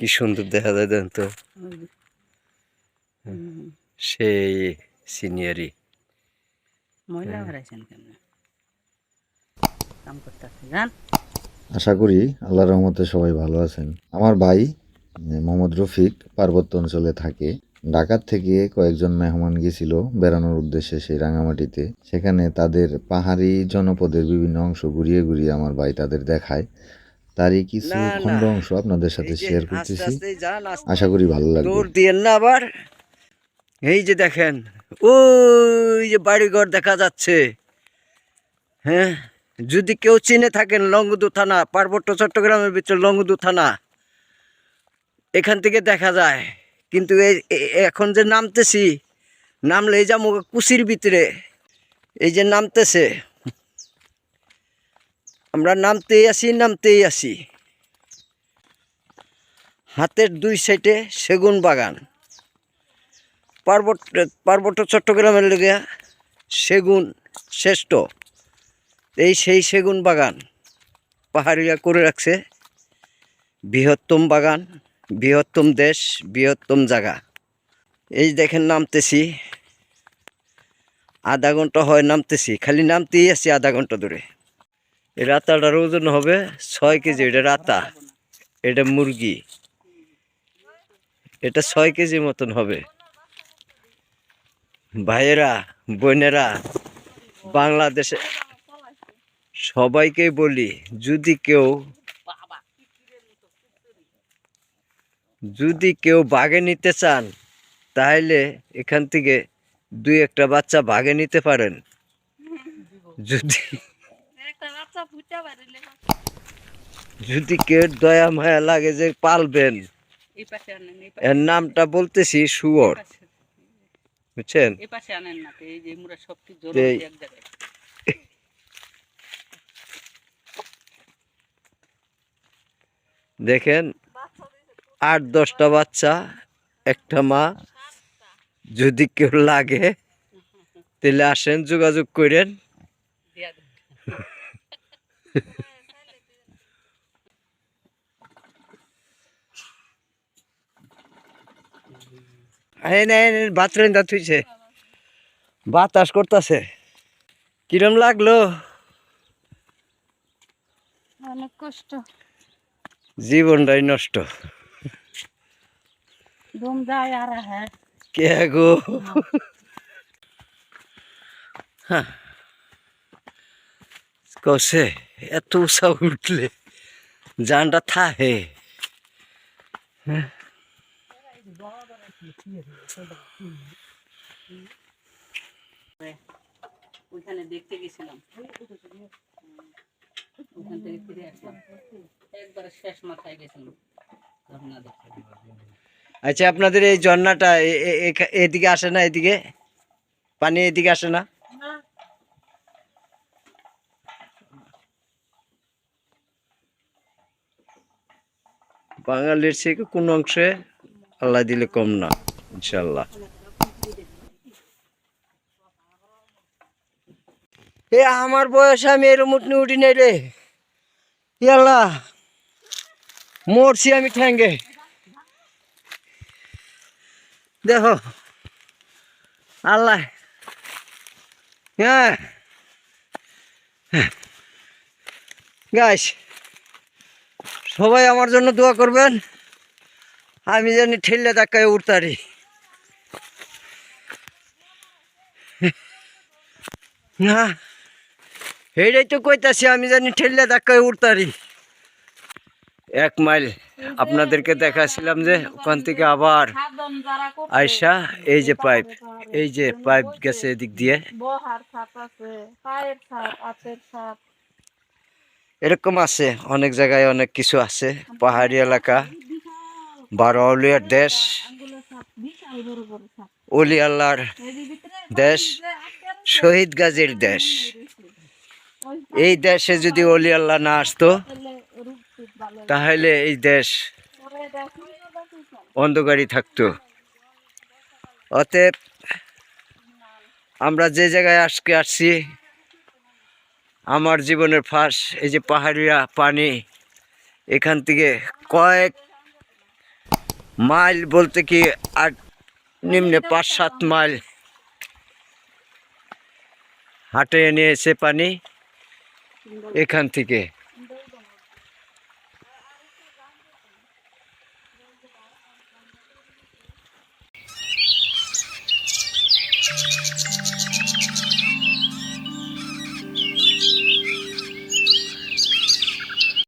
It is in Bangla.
কি সুন্দর দেখা যায় দেন তো? সেই সিনিয়রি মহিলা হারাইছেন কেমন? কাম করতেছে জান আশা করি আল্লাহ রহমতে সবাই ভালো আছেন। আমার ভাই মোহাম্মদ রফিক পার্বত্য অঞ্চলে থাকে। ঢাকার থেকে কয়েকজন মেহমান গেছিল বেড়ানোর উদ্দেশ্যে সেই রাঙামাটিতে। সেখানে তাদের পাহাড়ি জনপদের বিভিন্ন অংশ ঘুরিয়ে ঘুরিয়ে আমার ভাই তাদের দেখায়। তারই কিছু। খণ্ড অংশ আপনাদের সাথে শেয়ার করতেছি। আশা করি ভালো লাগবে। দৌড় দিয়েন না আবার। এই যে দেখেন ওই যে বাড়িঘর দেখা যাচ্ছে। হ্যাঁ যদি কেউ চিনে থাকেন লঙ্গদু থানা পার্বত্য চট্টগ্রামের ভিতরে লঙ্গদু থানা এখান থেকে দেখা যায়। কিন্তু এই এখন যে নামতেছি নামলে এই যে কুচির ভিতরে এই যে নামতেছে আমরা নামতেই আসি নামতেই আসি। হাতের দুই সাইডে সেগুন বাগান। পার্বত্য পার্বত্য চট্টগ্রামের লেগে সেগুন শ্রেষ্ঠ। এই সেই সেগুন বাগান পাহাড়িয়া করে রাখছে। বৃহত্তম বাগান, বৃহত্তম দেশ, বৃহত্তম জায়গা। এই দেখেন নামতেছি। আধা ঘণ্টা হয় নামতেছি, খালি নামতেই আছি আধা ঘণ্টা ধরে। এই রাতাটার ওজন হবে ছয় কেজি, এটা রাতা, এটা মুরগি। এটা ছয় কেজি মতন হবে। ভাইয়েরা, বোনেরা, বাংলাদেশে সবাইকে বলি, যদি কেউ যদি কেউ বাগে নিতে চান, তাহলে এখান থেকে দুই একটা বাচ্চা ভাগে নিতে পারেন। যদি একটা বাচ্চা ফুটা পারিলে যদি কেউ দয়া মায়া লাগে যে পালবেন। এর নামটা বলতেছি শুয়োর। বুঝছেন? দেখেন আট দশটা বাচ্চা একটা মা। যদি কেউ লাগে তাহলে আসেন যোগাযোগ করেন। ভাত রেন্দা থুইছে। বাতাস করতেছে। কিরম লাগল? অনেক কষ্ট। জীবনটাই নষ্ট। দম যায় আর হ্যাঁ কে গো? হ্যাঁ। কসে? এত উষা উঠলে। জানটা থাহে। ওইখানে দেখতে গেছিলাম। ওখান থেকে ফিরে আসলাম। একবারে শেষ মাথায় গেছিলাম। ঝর্ণা দেখতে। আচ্ছা আপনাদের এই ঝর্ণাটা এদিকে আসে না এদিকে? পানি এদিকে আসে না? বাঙালির থেকে কোন অংশে আল্লাহ দিলে কম না ইনশাল্লাহ এ, আমার বয়সে আমি এরম উঠনি উঠি নাই রে। ইয়াল্লা মরছি আমি ঠ্যাঙ্গে। দেখো, আল্লাহ হ্যাঁ। গাইস সবাই আমার জন্য দোয়া করবেন। আমি জানি ঠেললে ধাক্কায় উঠতারি না, এইটাই তো কইতাছি, আমি জানি ঠেললে ধাক্কায় উঠতারি এক মাইল আপনাদেরকে দেখাছিলাম যে ওখান থেকে আবার আয়সা এই যে পাইপ, এই যে পাইপ গেছে এদিক দিয়ে। এরকম আছে, অনেক জায়গায় অনেক কিছু আছে। পাহাড়ি এলাকা বারোয়ালিয়ার দেশ অলি দেশ, শহীদ গাজীর দেশ। এই দেশে যদি অলি আল্লাহ না আসতো, তাহলে এই দেশ অন্ধকারই থাকতো। অতএব আমরা যে জায়গায় আজকে আসছি আমার জীবনের ফাঁস, এই যে পাহাড়িয়া পানি, এখান থেকে কয়েক মাইল বলতে কি আট নিম্নে পাঁচ সাত মাইল হাটে নিয়ে এসে পানি এখান থেকে।